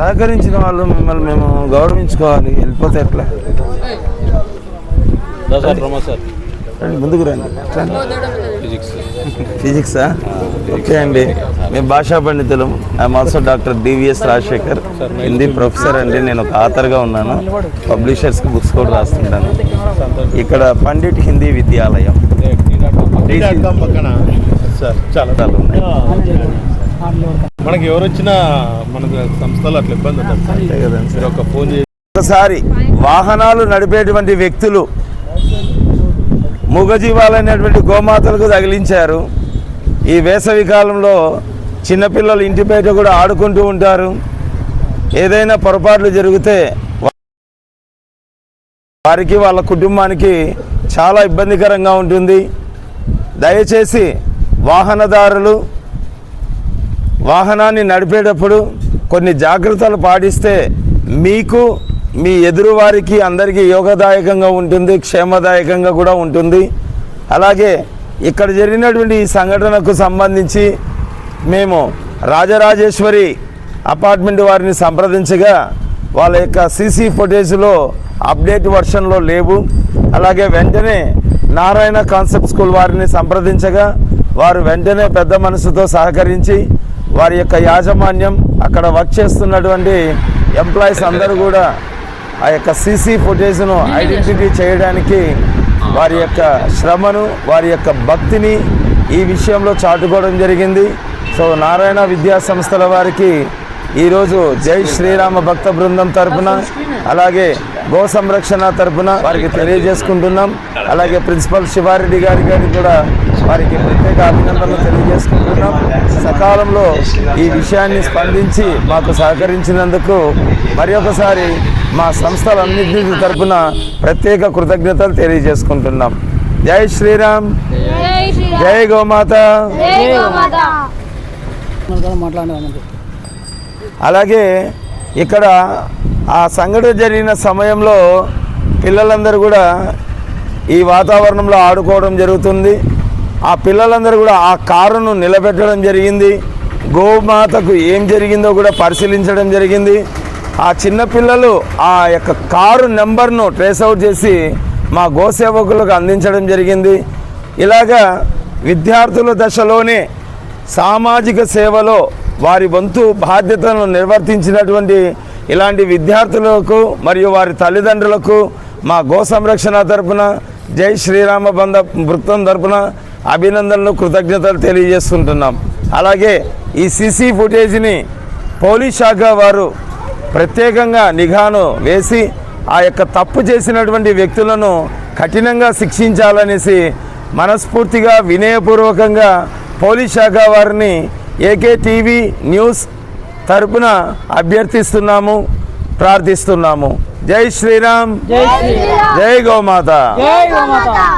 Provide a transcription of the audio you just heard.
సహకరించిన వాళ్ళు మిమ్మల్ని మేము గౌరవించుకోవాలి. వెళ్ళిపోతే ఎట్లా? రండి ముందుకు రండి. ఫిజిక్స్. ఫిజిక్సా ఓకే అండి. మేము భాషా పండితులు. I'm also doctor DVS Rajasekhar. Hindi professor అండి. నేను ఒక ఆథర్గా ఉన్నాను. పబ్లిషర్స్కి బుక్స్ కూడా రాస్తుంటాను. ఇక్కడ పండిట్ హిందీ విద్యాలయం. పక్కన. సార్ చాలా చాలా ఉన్నాయి. మనకి ఎవరు వచ్చినా మనకు సంస్థలు అట్లా ఇబ్బంది ఉంటుంది అంతే కదండి ఒక ఫోన్ ఒకసారి వాహనాలు నడిపేటువంటి వ్యక్తులు మూగజీవాలైనటువంటి గోమాతలకు తగిలించారు. ఈ వేసవి కాలంలో చిన్నపిల్లలు ఇంటి బయట కూడా ఆడుకుంటూ ఉంటారు. ఏదైనా పొరపాట్లు జరిగితే వారికి వాళ్ళ కుటుంబానికి చాలా ఇబ్బందికరంగా ఉంటుంది. దయచేసి వాహనదారులు వాహనాన్ని నడిపేటప్పుడు కొన్ని జాగ్రత్తలు పాటిస్తే మీకు మీ ఎదురువారికి అందరికీ యోగదాయకంగా ఉంటుంది క్షేమదాయకంగా కూడా ఉంటుంది. అలాగే ఇక్కడ జరిగినటువంటి ఈ సంఘటనకు సంబంధించి మేము రాజరాజేశ్వరి అపార్ట్మెంట్ వారిని సంప్రదించగా వాళ్ళ యొక్క సీసీ ఫుటేజ్లో అప్డేట్ వర్షన్లో లేవు. అలాగే వెంటనే నారాయణ కాన్సెప్ట్ స్కూల్ వారిని సంప్రదించగా వారు వెంటనే పెద్ద మనసుతో సహకరించి వారి యొక్క యాజమాన్యం అక్కడ వర్క్ చేస్తున్నటువంటి ఎంప్లాయీస్ అందరూ కూడా ఆ యొక్క సీసీ ఫుటేజ్ను ఐడెంటిటీ చేయడానికి వారి యొక్క శ్రమను వారి యొక్క భక్తిని ఈ విషయంలో చాటుకోవడం జరిగింది. సో నారాయణ విద్యా సంస్థల వారికి ఈరోజు జై శ్రీరామ భక్త బృందం తరపున అలాగే గో సంరక్షణ తరపున వారికి తెలియజేసుకుంటున్నాం. అలాగే ప్రిన్సిపల్ శివారెడ్డి గారి గారికి కూడా వారికి ప్రత్యేక అభినందనలు తెలియజేసుకుంటున్నాం. సకాలంలో ఈ విషయాన్ని స్పందించి మాకు సహకరించినందుకు మరి ఒకసారి మా సంస్థలన్నింటి తరపున ప్రత్యేక కృతజ్ఞతలు తెలియజేసుకుంటున్నాం. జై శ్రీరామ్. జై గోమాత. అలాగే ఇక్కడ ఆ సంఘటన జరిగిన సమయంలో పిల్లలందరూ కూడా ఈ వాతావరణంలో ఆడుకోవడం జరుగుతుంది. ఆ పిల్లలందరూ కూడా ఆ కారును నిలబెట్టడం జరిగింది. గోమాతకు ఏం జరిగిందో కూడా పరిశీలించడం జరిగింది. ఆ చిన్నపిల్లలు ఆ యొక్క కారు నెంబర్ను ట్రేస్ అవుట్ చేసి మా గోసేవకులకు అందించడం జరిగింది. ఇలాగా విద్యార్థుల దశలోనే సామాజిక సేవలో వారి వంతు బాధ్యతలను నిర్వర్తించినటువంటి ఇలాంటి విద్యార్థులకు మరియు వారి తల్లిదండ్రులకు మా గో సంరక్షణ తరపున జై శ్రీరామ బంధ వృత్తం తరపున అభినందనలు కృతజ్ఞతలు తెలియజేస్తుంటున్నాం. అలాగే ఈ సీసీ ఫుటేజ్ని పోలీస్ శాఖ వారు ప్రత్యేకంగా నిఘాను వేసి ఆ యొక్క తప్పు చేసినటువంటి వ్యక్తులను కఠినంగా శిక్షించాలనేసి మనస్ఫూర్తిగా వినయపూర్వకంగా పోలీస్ శాఖ వారిని ఏకే టీవీ న్యూస్ తరపున అభ్యర్థిస్తున్నాము ప్రార్థిస్తున్నాము. జై శ్రీరామ్. జై శ్రీరామ్. జై గోమాత. జై గోమాత.